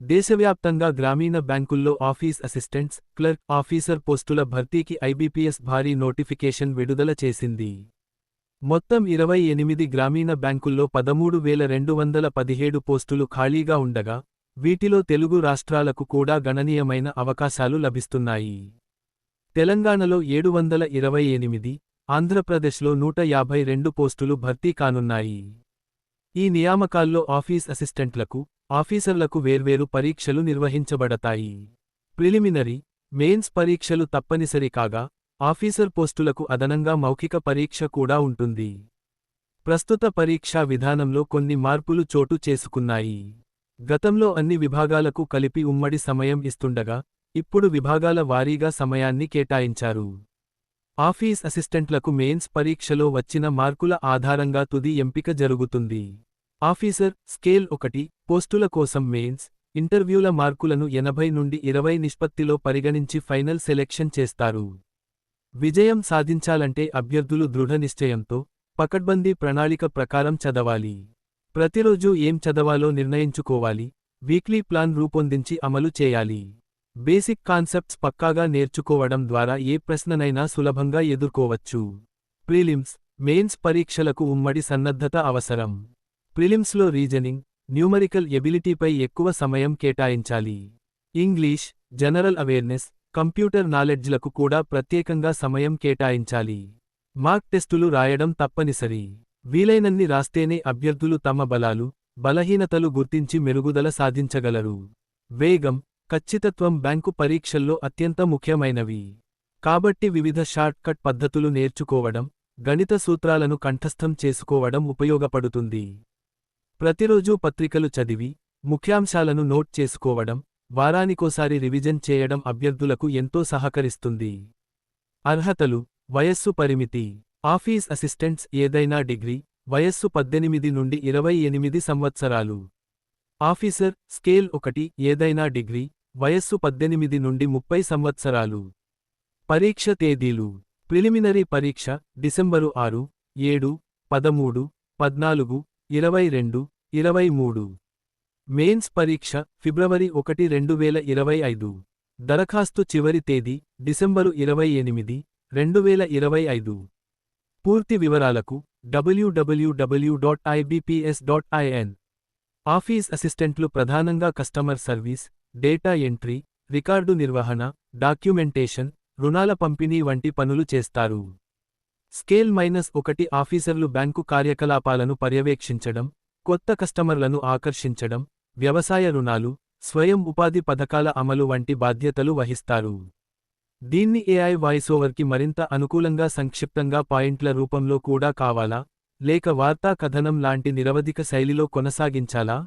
దేశవ్యాప్తంగా గ్రామీణ బ్యాంకుల్లో ఆఫీస్ అసిస్టెంట్స్ క్లర్క్ ఆఫీసర్ పోస్టుల భర్తీకి ఐబీపీఎస్ భారీ నోటిఫికేషన్ విడుదల చేసింది. మొత్తం ఇరవై ఎనిమిది గ్రామీణ బ్యాంకుల్లో పదమూడు వేల రెండు వందల పదిహేడు పోస్టులు ఖాళీగా ఉండగా వీటిలో తెలుగు రాష్ట్రాలకు కూడా గణనీయమైన అవకాశాలు లభిస్తున్నాయి. తెలంగాణలో ఏడు వందల ఇరవై ఎనిమిది ఆంధ్రప్రదేశ్లో నూట యాభై రెండు పోస్టులు భర్తీ కానున్నాయి. ఈ నియామకాల్లో ఆఫీస్ అసిస్టెంట్లకు ఆఫీసర్లకు వేర్వేరు పరీక్షలు నిర్వహించబడతాయి. ప్రిలిమినరీ మెయిన్స్ పరీక్షలు తప్పనిసరి కాగా ఆఫీసర్ పోస్టులకు అదనంగా మౌఖిక పరీక్ష కూడా ఉంటుంది. ప్రస్తుత పరీక్షా విధానంలో కొన్ని మార్పులు చోటు చేసుకున్నాయి. గతంలో అన్ని విభాగాలకు కలిపి ఉమ్మడి సమయం ఇస్తుండగా ఇప్పుడు విభాగాల వారీగా సమయాన్ని కేటాయించారు. ఆఫీస్ అసిస్టెంట్లకు మెయిన్స్ పరీక్షలో వచ్చిన మార్కుల ఆధారంగా తుది ఎంపిక జరుగుతుంది. ఆఫీసర్ స్కేల్ ఒకటి పోస్టుల కోసం మెయిన్స్ ఇంటర్వ్యూల మార్కులను ఎనభై నుండి ఇరవై నిష్పత్తిలో పరిగణించి ఫైనల్ సెలెక్షన్ చేస్తారు. విజయం సాధించాలంటే అభ్యర్థులు దృఢ నిశ్చయంతో పకడ్బందీ ప్రణాళిక ప్రకారం చదవాలి. ప్రతిరోజూ ఏం చదవాలో నిర్ణయించుకోవాలి. వీక్లీ ప్లాన్ రూపొందించి అమలు చేయాలి. బేసిక్ కాన్సెప్ట్స్ పక్కాగా నేర్చుకోవడం ద్వారా ఏ ప్రశ్ననైనా సులభంగా ఎదుర్కోవచ్చు. ప్రీలిమ్స్ మెయిన్స్ పరీక్షలకు ఉమ్మడి సన్నద్ధత అవసరం. ప్రిలిమ్స్లో రీజనింగ్ న్యూమరికల్ ఎబిలిటీపై ఎక్కువ సమయం కేటాయించాలి. ఇంగ్లీష్ జనరల్ అవేర్నెస్ కంప్యూటర్ నాలెడ్జ్లకు కూడా ప్రత్యేకంగా సమయం కేటాయించాలి. మార్క్ టెస్టులు రాయడం తప్పనిసరి. వీలైనన్ని రాస్తేనే అభ్యర్థులు తమ బలాలు బలహీనతలు గుర్తించి మెరుగుదల సాధించగలరు. వేగం ఖచ్చితత్వం బ్యాంకు పరీక్షల్లో అత్యంత ముఖ్యమైనవి. కాబట్టి వివిధ షార్ట్కట్ పద్ధతులు నేర్చుకోవడం గణిత సూత్రాలను కంఠస్థం చేసుకోవడం ఉపయోగపడుతుంది. ప్రతిరోజూ పత్రికలు చదివి ముఖ్యాంశాలను నోట్ చేసుకోవడం వారానికోసారి రివిజన్ చేయడం అభ్యర్థులకు ఎంతో సహకరిస్తుంది. అర్హతలు వయస్సు పరిమితి ఆఫీస్ అసిస్టెంట్స్ ఏదైనా డిగ్రీ వయస్సు పద్దెనిమిది నుండి ఇరవై ఎనిమిది సంవత్సరాలు. ఆఫీసర్ స్కేల్ ఒకటి ఏదైనా డిగ్రీ వయస్సు పద్దెనిమిది నుండి ముప్పై సంవత్సరాలు. పరీక్ష తేదీలు ప్రిలిమినరీ పరీక్ష డిసెంబరు ఆరు ఏడు పదమూడు పద్నాలుగు ఇరవై రెండు ఇరవై మూడు మెయిన్స్ పరీక్ష ఫిబ్రవరి ఒకటి రెండు వేల ఇరవై ఐదు దరఖాస్తు చివరి తేదీ డిసెంబరు ఇరవై ఎనిమిది రెండు వేల ఇరవై ఐదు పూర్తి వివరాలకు WWW dot IBPS dot IN office అసిస్టెంట్లు ప్రధానంగా customer service data entry record నిర్వహణ డాక్యుమెంటేషన్ రుణాల పంపిణీ వంటి పనులు చేస్తారు. స్కేల్ మైనస్ ఒకటి ఆఫీసర్లు బ్యాంకు కార్యకలాపాలను పర్యవేక్షించడం కొత్త కస్టమర్లను ఆకర్షించడం వ్యవసాయ రుణాలు స్వయం ఉపాధి పథకాల అమలు వంటి బాధ్యతలు వహిస్తారు. దీన్ని ఏఐ వాయిసోవర్కి మరింత అనుకూలంగా సంక్షిప్తంగా పాయింట్ల రూపంలో కూడా కావాలా? లేక వార్తా కథనం లాంటి నిరవధిక శైలిలో కొనసాగించాలా?